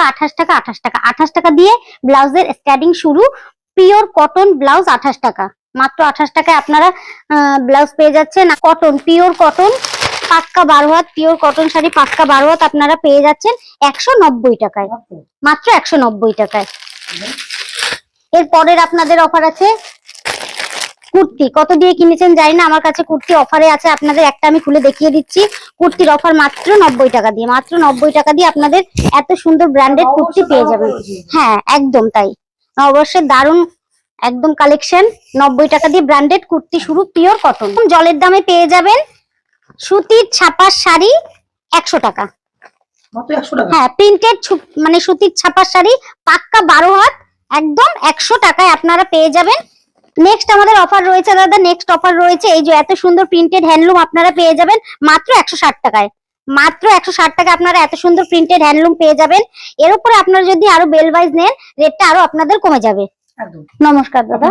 টাকা, আঠাশ টাকা আঠাশ টাকা। আঠাশ টাকা দিয়ে ব্লাউজের স্টার্টিং শুরু। পিওর কটন ব্লাউজ আঠাশ টাকা। মাত্র আঠাশ টাকায় আপনারা ব্লাউজ পেয়ে যাচ্ছেন। কটন, পিওর কটন, পাক্কা বারো হাত পিওর কটন শাড়ি, পাক্কা বারো হাত আপনারা পেয়ে যাচ্ছেন একশো নব্বই টাকায়। মাত্র একশো নব্বই টাকায়। এরপরের আপনাদের অফার আছে কুর্তি। কত দিয়ে কিনেছেন জানি না আমার কাছে কুর্তি অফারে আছে আপনাদের একটা আমি খুলে দেখিয়ে দিচ্ছি। কুর্তির অফার মাত্র নব্বই টাকা দিয়ে মাত্র নব্বই টাকা দিয়ে আপনাদের এত সুন্দর ব্র্যান্ডেড কুর্তি পেয়ে যাবেন। হ্যাঁ একদম তাই। অবশ্যই দারুণ একদম কালেকশন নব্বই টাকা দিয়ে ব্র্যান্ডেড কুর্তি শুরু পিওর কটন জলের দামে পেয়ে যাবেন সুতির ছাপার শাড়ি একশো টাকা। মাত্র একশো টাকা? হ্যাঁ প্রিন্টেড মানে সুতির ছাপার শাড়ি পাক্কা বারো হাত একদম একশো টাকায় আপনারা পেয়ে যাবেন। নেক্সট আমাদের অফার রয়েছে দাদা নেক্সট অফার রয়েছে এই যে এত সুন্দর প্রিন্টেড হ্যান্ডলুম আপনারা পেয়ে যাবেন মাত্র একশো ষাট টাকায়। মাত্র একশো ষাট টাকা আপনারা এত সুন্দর প্রিন্টেড হ্যান্ডলুম পেয়ে যাবেন। এর উপরে আপনারা যদি আরও বেল ওয়াইজ নেন রেটটা আরও আপনাদের কমে যাবে। নমস্কার দাদা।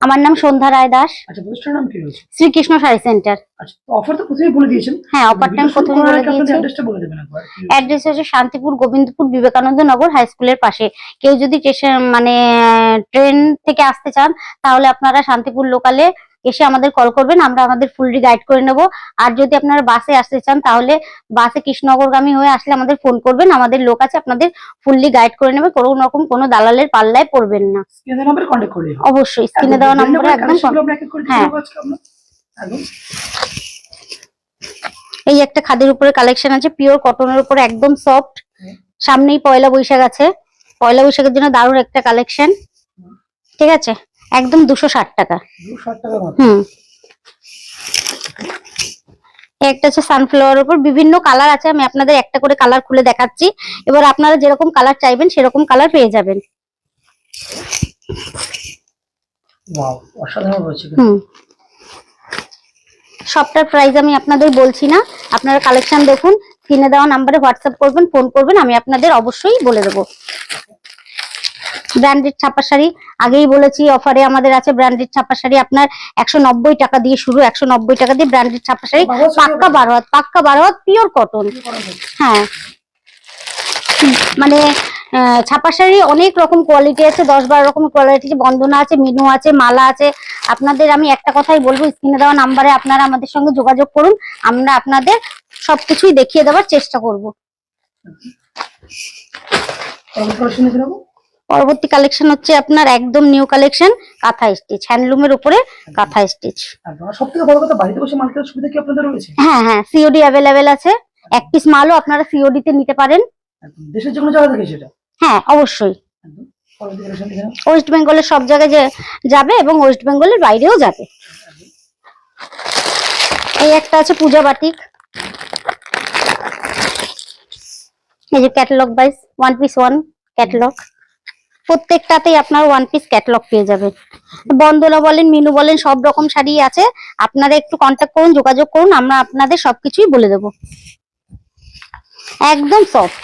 আমার নাম সন্ধ্যা রায় দাস। আচ্ছা প্রতিষ্ঠানের নাম কি রয়েছে? শ্রীকৃষ্ণ শাড়ি সেন্টার। আচ্ছা অফার তো প্রথমেই বলে দিয়েছেন। হ্যাঁ অফারটা আমি প্রথমে বলে দিয়েছি। অ্যাড্রেসটা বলে দেবেন একবার অ্যাড্রেস হচ্ছে শান্তিপুর গোবিন্দপুর বিবেকানন্দ নগর হাই স্কুলের পাশে। কেউ যদি স্টেশন মানে ট্রেন থেকে আসতে চান তাহলে আপনারা শান্তিপুর লোকালে এসে আমাদের কল করবেন আমরা আমাদের ফুললি গাইড করে নেব। আর যদি আপনারা বাসে আসতে চান তাহলে বাসে কৃষ্ণনগরগামী হয়ে আসলে আমাদের ফোন করবেন। আমাদের লোক আছে আপনাদের ফুললি গাইড করে নেবে। কোনো রকম কোনো দালালের পাল্লায় পড়বেন না। অবশ্যই স্ক্রিনে দেওয়া নম্বরে একদম হ্যাঁ। এই একটা খাদের উপরে কালেকশন আছে পিওর কটনের উপরে একদম সফট সামনেই পয়লা বৈশাখ আছে। পয়লা বৈশাখের জন্য দারুণ একটা কালেকশন ঠিক আছে? একদম দুশো ষাট টাকা। হুম। একটা হচ্ছে সানফ্লাওয়ার উপর বিভিন্ন কালার আছে আমি আপনাদের একটা করে কালার খুলে দেখাচ্ছি। এবার আপনারা যেরকম কালার চাইবেন সেরকম কালার পেয়ে যাবেন। হুম। সবটার প্রাইস আমি আপনাদের বলছি না। আপনারা কালেকশন দেখুন কিনে দেওয়া নাম্বারে হোয়াটসঅ্যাপ করবেন ফোন করবেন আমি আপনাদের অবশ্যই বলে দেবো। ব্র্যান্ডেড ছাপা শাড়ি। আগেই বলেছি অফারে আমাদের আছে ব্র্যান্ডেড ছাপা শাড়ি। আপনার একশো নব্বই টাকা দিয়ে শুরু একশো নব্বই টাকা দিয়ে ব্র্যান্ডেড ছাপা শাড়ি। পাক্কা। বারো হাত পাক্কা বারো হাত পিওর কটন? হ্যাঁ। মানে ছাপা শাড়ি অনেক রকম কোয়ালিটি আছে দশ বারো রকম কোয়ালিটি আছে বন্দনা আছে মিনু আছে মালা আছে। আপনাদের আমি একটা কথাই বলব স্ক্রিনে দেওয়া নাম্বারে আপনারা আমাদের সঙ্গে যোগাযোগ করুন আমরা আপনাদের সবকিছুই দেখিয়ে দেওয়ার চেষ্টা করব। পরবর্তী কালেকশন হচ্ছে আপনার একদম নিউ কালেকশন কাঁথা স্টিচ হ্যান্ডলুমের উপরে কাঁথা স্টিচ একদম আর সব থেকে বড় কথা বাড়িতে বসে মাল সুবিধা কি আপনাদের রয়েছে? হ্যাঁ হ্যাঁ সিওডি অ্যাভেলেবেল আছে। এক পিস মালও আপনারা সিওডি তে নিতে পারেন। দেশের যে কোনো জায়গা থেকে সেটা? হ্যাঁ অবশ্যই। ওয়েস্ট বেঙ্গলের সব জায়গায় যে যাবে এবং ওয়েস্ট বেঙ্গলের বাইরেও যাবে। এই একটা আছে পূজা বাটিক। এই যে catalogue wise one piece one catalogue প্রত্যেকটাতেই আপনার ওয়ান পিস ক্যাটালগ পেয়ে যাবেন বন্দনা বলেন, মিনু বলেন, সব রকম শাড়ি আছে। আপনারা একটু কন্ট্যাক্ট করুন, যোগাযোগ করুন, আমরা আপনাদের সবকিছুই বলে দেব। একদম সফট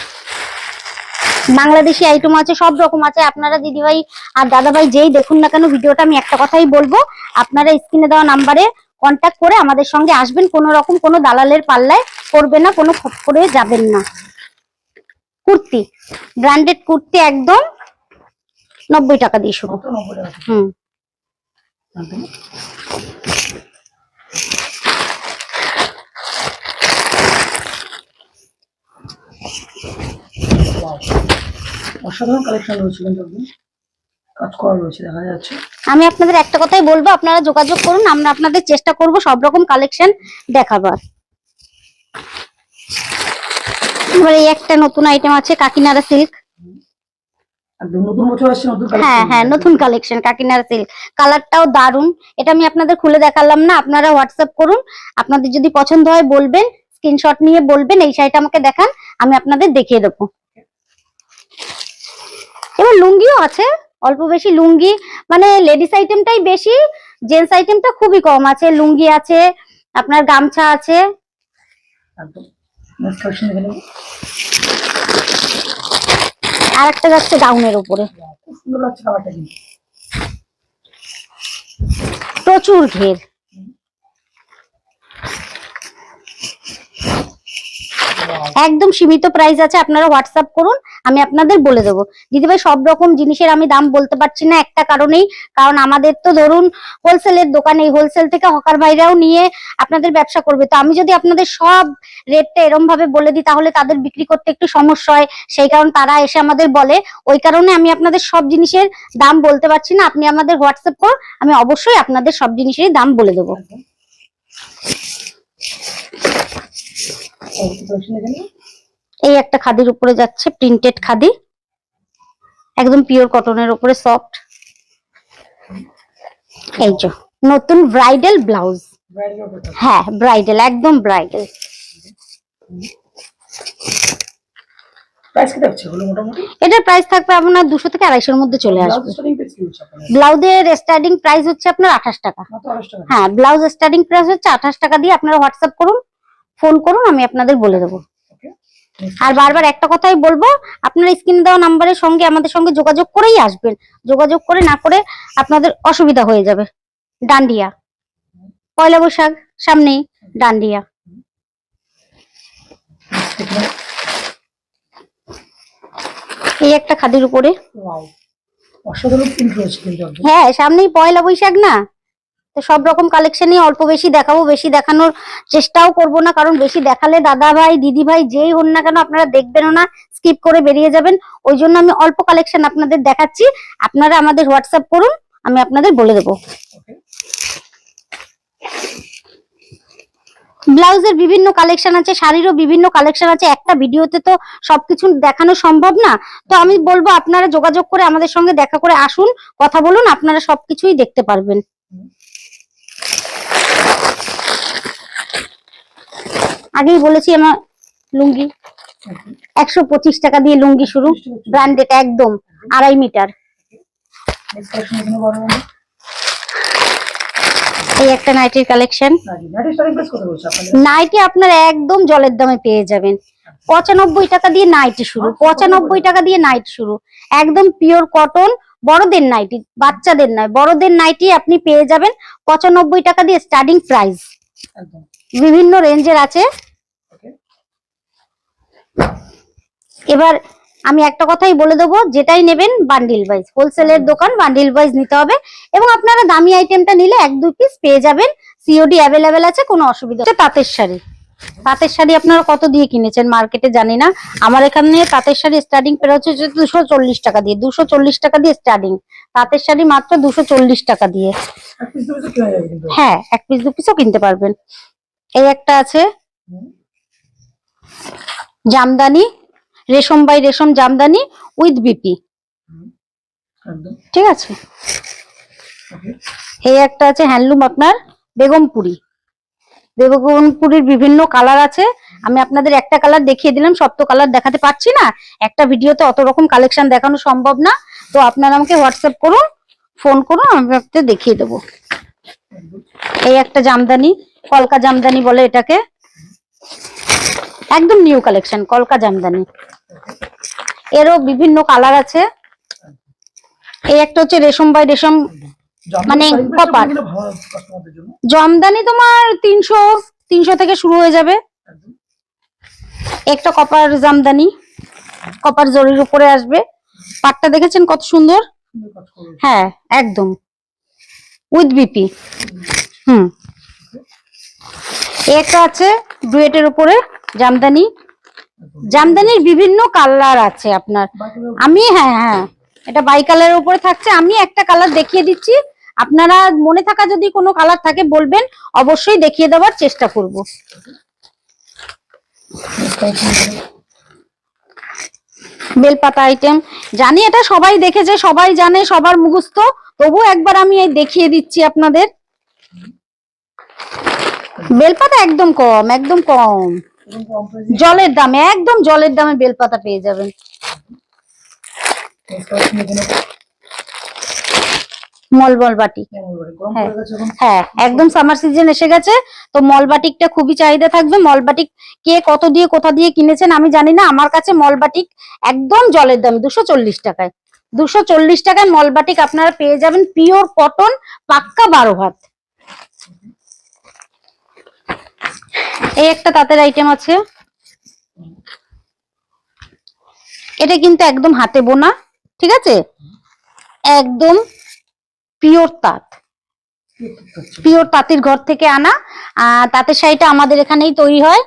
বাংলাদেশি আইটেম আছে, সব রকম আছে। আপনারা দিদিভাই আর দাদাভাই যেই দেখুন না কেন, ভিডিওটা আমি একটা কথাই বলব। আপনারা স্ক্রিনে দেওয়া নাম্বারে কন্ট্যাক্ট করে আমাদের সঙ্গে আসবেন। কোনো রকম কোনো দালালের পাল্লায় করবে না, কোনো খপ করে যাবেন না। কুর্তি ব্র্যান্ডেড কুর্তি একদম নব্বই টাকা দিয়ে শুরু। হুম। অসাধারণ কালেকশন রয়েছে কিন্তু কাজ করা রয়েছে দেখা যাচ্ছে। আমি আপনাদের একটা কথাই বলব আপনারা যোগাযোগ করুন আমরা আপনাদের চেষ্টা করব সব রকম কালেকশন দেখাবার। এবার এই একটা নতুন আইটেম আছে কাকিনাড়া সিল্ক একদম নতুন বছর আসছে নতুন হ্যাঁ। হ্যাঁ নতুন কালেকশন কাকিনার সিল্ক কালারটাও দারুণ এটা আমি আপনাদের খুলে দেখালাম না আপনারা হোয়াটসঅ্যাপ করুন। আপনাদের যদি পছন্দ হয় বলবেন স্ক্রিনশট নিয়ে বলবেন এই শাড়িটা আমাকে দেখান আমি আপনাদের দেখিয়ে দেবো। এবার লুঙ্গিও আছে অল্প বেশি লুঙ্গি। মানে লেডিস আইটেমটাই বেশি জেন্টস আইটেমটা খুবই কম আছে। লুঙ্গি আছে আপনার গামছা আছে একদম নেক্সট কালেকশন দেখে নেব আর একটা যাচ্ছে ডাউনের উপরে। প্রচুর ঘের। একদম সীমিত প্রাইস আছে, আপনারা হোয়াটসঅ্যাপ করুন, আমি আপনাদের বলে দেবো। দিদিভাই, সব রকম জিনিসের আমি দাম বলতে পারছি না একটা কারণেই, কারণ আমাদের তো ধরুন হোলসেলের দোকানে হোলসেল থেকে হকার ভাইরাও নিয়ে আপনাদের ব্যবসা করবে। তো আমি যদি আপনাদের সব রেটটা এরম ভাবে বলে দিই, তাহলে তাদের বিক্রি করতে একটু সমস্যা হয়। সেই কারণ তারা এসে আমাদের বলে। ওই কারণে আমি আপনাদের সব জিনিসের দাম বলতে পারছি না। আপনি আমাদের হোয়াটসঅ্যাপ করুন, আমি অবশ্যই আপনাদের সব জিনিসেরই দাম বলে দেবো। এই একটা খাদির উপরে যাচ্ছে প্রিন্টেড খাদি। একদম পিওর কটনের উপরে সফট এই যে নতুন ব্রাইডাল ব্লাউজ। হ্যাঁ ব্রাইডাল একদম ব্রাইডাল এটার প্রাইস থাকবে আপনার দুশো থেকে আড়াইশোর মধ্যে চলে আসবে। ব্লাউজের স্টার্টিং প্রাইস হচ্ছে আপনার? আঠাশ টাকা। 28 টাকা। হ্যাঁ ব্লাউজ স্টার্টিং প্রাইস হচ্ছে আঠাশ টাকা দিয়ে আপনারা হোয়াটসঅ্যাপ করুন। ফোন করুন আমি আপনাদের বলে দেবো। আর বারবার একটা কথাই বলব আপনার স্ক্রিনে দেওয়া নাম্বারের সঙ্গে আমাদের সঙ্গে যোগাযোগ করেই আসবেন। যোগাযোগ করে না করে আপনাদের অসুবিধা হয়ে যাবে। ডান্ডিয়া। পয়লা বৈশাখ সামনেই ডান্ডিয়া। এই একটা খাদির উপরে। হ্যাঁ সামনেই পয়লা বৈশাখ না? তো সব রকম কালেকশনই অল্প বেশি দেখাবো, বেশি দেখানোর চেষ্টাও করব না, কারণ বেশি দেখালে দাদা ভাই, দিদি ভাই যেই হন না কেন আপনারা দেখবেনও না স্কিপ করে বেরিয়ে যাবেন। ওই জন্য আমি অল্প কালেকশন আপনাদের দেখাচ্ছি, আপনারা আমাদের হোয়াটসঅ্যাপ করুন, আমি আপনাদের বলে দেবো। ব্লাউজের বিভিন্ন কালেকশন আছে, শাড়িরও বিভিন্ন কালেকশন আছে, একটা ভিডিওতে তো সবকিছু দেখানো সম্ভব না। তো আমি বলব, আপনারা যোগাযোগ করে আমাদের সঙ্গে দেখা করে আসুন, কথা বলুন, আপনারা সবকিছুই দেখতে পারবেন। আগেই বলেছি আমার লুঙ্গি। একশো পঁচিশ টাকা দিয়ে লুঙ্গি শুরু ব্র্যান্ডেড একদম আড়াই মিটার। এই একটা নাইটির কালেকশন নাইটি আপনার একদম জলের দামে পেয়ে যাবেন। পঁচানব্বই টাকা দিয়ে নাইটি শুরু, পঁচানব্বই টাকা দিয়ে নাইটি শুরু। একদম পিওর কটন বড়দের নাইটি বাচ্চাদের নয় বড়দের নাইটি আপনি পেয়ে যাবেন পঁচানব্বই টাকা দিয়ে স্টার্টিং প্রাইস বিভিন্ন রেঞ্জের আছে। এবার আমি একটা কথাই বলে দেবো যেটাই নেবেন বান্ডিল ওয়াইজ হোলসেলের দোকান বান্ডিল ওয়াইজ নিতে হবে এবং আপনারা দামি আইটেমটা নিলে এক দুই পিস পেয়ে যাবেন। সিওডি অ্যাভেলেবেল আছে কোনো অসুবিধা তাঁতের শাড়ি। তাঁতের শাড়ি আপনারা কত দিয়ে কিনেছেন মার্কেটে জানি না। আমার এখানে তাঁতের শাড়ি স্টার্টিং পেয়ে হচ্ছে দুশো চল্লিশ টাকা দিয়ে দুশো চল্লিশ টাকা দিয়ে স্টার্টিং তাঁতের শাড়ি মাত্র দুশো চল্লিশ টাকা দিয়ে। হ্যাঁ এক পিস দু পিসও কিনতে পারবেন। এই একটা আছে। জামদানি রেশম বাই রেশম জামদানি উইথ বিপি ঠিক আছে? এই একটা আছে হ্যান্ডলুম আপনার বেগমপুরি। বেগমপুরির বিভিন্ন কালার আছে। আমি আপনাদের একটা কালার দেখিয়ে দিলাম, সব তো কালার দেখাতে পারছি না। একটা ভিডিওতে অত রকম কালেকশন দেখানো সম্ভব না। তো আপনারা আমাকে হোয়াটসঅ্যাপ করুন ফোন করুন, আমি আপনাদের দেখিয়ে দেবো। এই একটা জামদানি, কলকা জামদানি বলে এটাকে। একদম নিউ কালেকশন কলকা জামদানি। এরও বিভিন্ন কালার আছে। এই একটা হচ্ছে রেশম বাই রেশম মানে জন্য। জামদানি তোমার তিনশো তিনশো থেকে শুরু হয়ে যাবে। একটা কপার জামদানি কপার জরির উপরে আসবে। পাটটা দেখেছেন কত সুন্দর? হ্যাঁ একদম। With BP. হুম। একটা আছে ডুয়েটের উপরে জামদানি। জামদানির বিভিন্ন কালার আছে আপনার। আমি হ্যাঁ হ্যাঁ। এটা বাই কালারের উপরে থাকছে। আমি একটা কালার দেখিয়ে দিচ্ছি। আপনারা মনে থাকা যদি কোনো কালার থাকে বলবেন, অবশ্যই দেখিয়ে দেওয়ার চেষ্টা করব। বেলপাতা আইটেম জানি এটা সবাই দেখেছে, সবাই জানে, সবার মুখস্থ। তবু একবার আমি এই দেখিয়ে দিচ্ছি আপনাদের। বেলপাতা একদম কম একদম কম। জলের দামে, একদম জলের দামে বেলপাতা পেয়ে যাবেন। মলবল বাটি কেমন বলে গরম হ্যাঁ। হ্যাঁ একদম সামার সিজন এসে গেছে তো মলবাটিকটা খুবই চাহিদা থাকবে। মলবাটিক কে কত দিয়ে কোথা দিয়ে কিনেছেন আমি জানি না আমার কাছে মলবাটিক একদম জলের দাম দুশো চল্লিশ টাকায়। দুশো চল্লিশ টাকায় মলবাটিক আপনারা পেয়ে যাবেন পিওর কটন পাক্কা বারো ভাত এই একটা তাঁতের আইটেম আছে। এটা কিন্তু একদম হাতে বোনা ঠিক আছে? একদম পিওর তাঁত। পিওর তাঁতের ঘর থেকে আনা। তাঁতের শাড়িটা আমাদের এখানেই তৈরি হয়।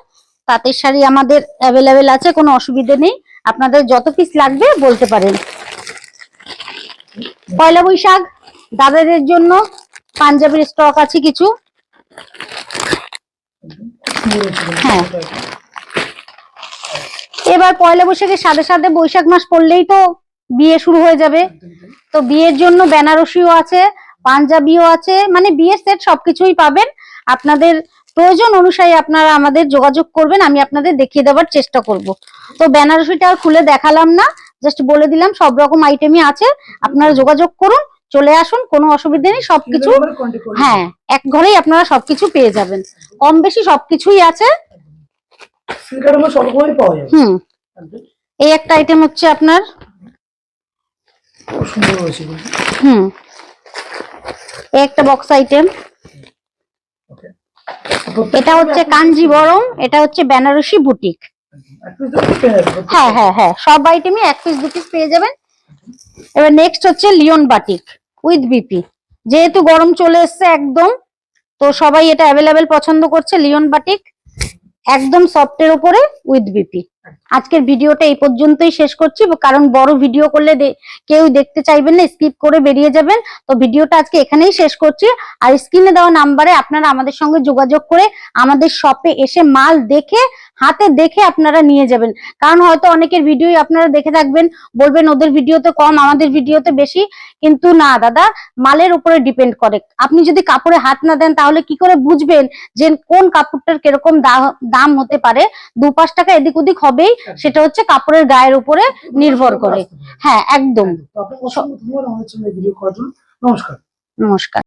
তাঁতের শাড়ি আমাদের অ্যাভেলেবেল আছে, কোনো অসুবিধে নেই। আপনাদের যত পিস লাগবে বলতে পারেন। পয়লা বৈশাখ, দাদাদের জন্য পাঞ্জাবির স্টক আছে কিছু। হ্যাঁ। এবার পয়লা বৈশাখের সাথে সাথে বৈশাখ মাস পড়লেই তো বিয়ে শুরু হয়ে যাবে। তো বিয়ের জন্য বেনারসিও আছে পাঞ্জাবিও আছে মানে বিয়ের সেট সবকিছুই পাবেন। আপনাদের প্রয়োজন অনুসারে আপনারা আমাদের যোগাযোগ করবেন আমি আপনাদের দেখিয়ে দেওয়ার চেষ্টা করব। তো বেনারসিটা আর খুলে দেখালাম না জাস্ট বলে দিলাম সব রকম আইটেমই আছে আপনারা যোগাযোগ করুন চলে আসুন কোনো অসুবিধা নেই সবকিছু হ্যাঁ এক ঘরেই আপনারা সবকিছু পেয়ে যাবেন। কম বেশি সবকিছুই আছে। হুম। এই একটা আইটেম হচ্ছে আপনার খুব সুন্দর হুম। একটা বক্স আইটেম এটা হচ্ছে কাঞ্জিবরম এটা হচ্ছে বেনারসি বুটিক হ্যাঁ হ্যাঁ হ্যাঁ সব আইটেমই এক পিস দু পিস পেয়ে যাবেন। এবার নেক্সট হচ্ছে লিওন বাটিক উইথ বিপি যেহেতু গরম চলে এসছে একদম তো সবাই এটা অ্যাভেলেবেল পছন্দ করছে লিওন বাটিক একদম সফটের উপরে উইথ বিপি আজকের ভিডিওটা এই পর্যন্তই শেষ করছি, কারণ বড় ভিডিও করলে কেউ দেখতে চাইবেন না স্কিপ করে বেরিয়ে যাবেন। তো ভিডিওটা আজকে এখানেই শেষ করছি। আর স্ক্রিনে দেওয়া নাম্বারে আপনারা আমাদের সঙ্গে যোগাযোগ করে আমাদের শপে এসে মাল দেখে, হাতে দেখে আপনারা নিয়ে যাবেন। কারণ হয়তো অনেকের ভিডিওই আপনারা দেখে থাকবেন, বলবেন ওদের ভিডিওতে কম, আমাদের ভিডিওতে বেশি। কিন্তু না দাদা, মালের উপরে ডিপেন্ড করে। আপনি যদি কাপড়ে হাত না দেন, তাহলে কি করে বুঝবেন যে কোন কাপড়টার কীরকম দাম হতে পারে? দু পাঁচ টাকা এদিক ওদিক হবেই। সেটা হচ্ছে কাপড়ের গায়ের উপরে নির্ভর করে। হ্যাঁ একদম। নমস্কার। নমস্কার।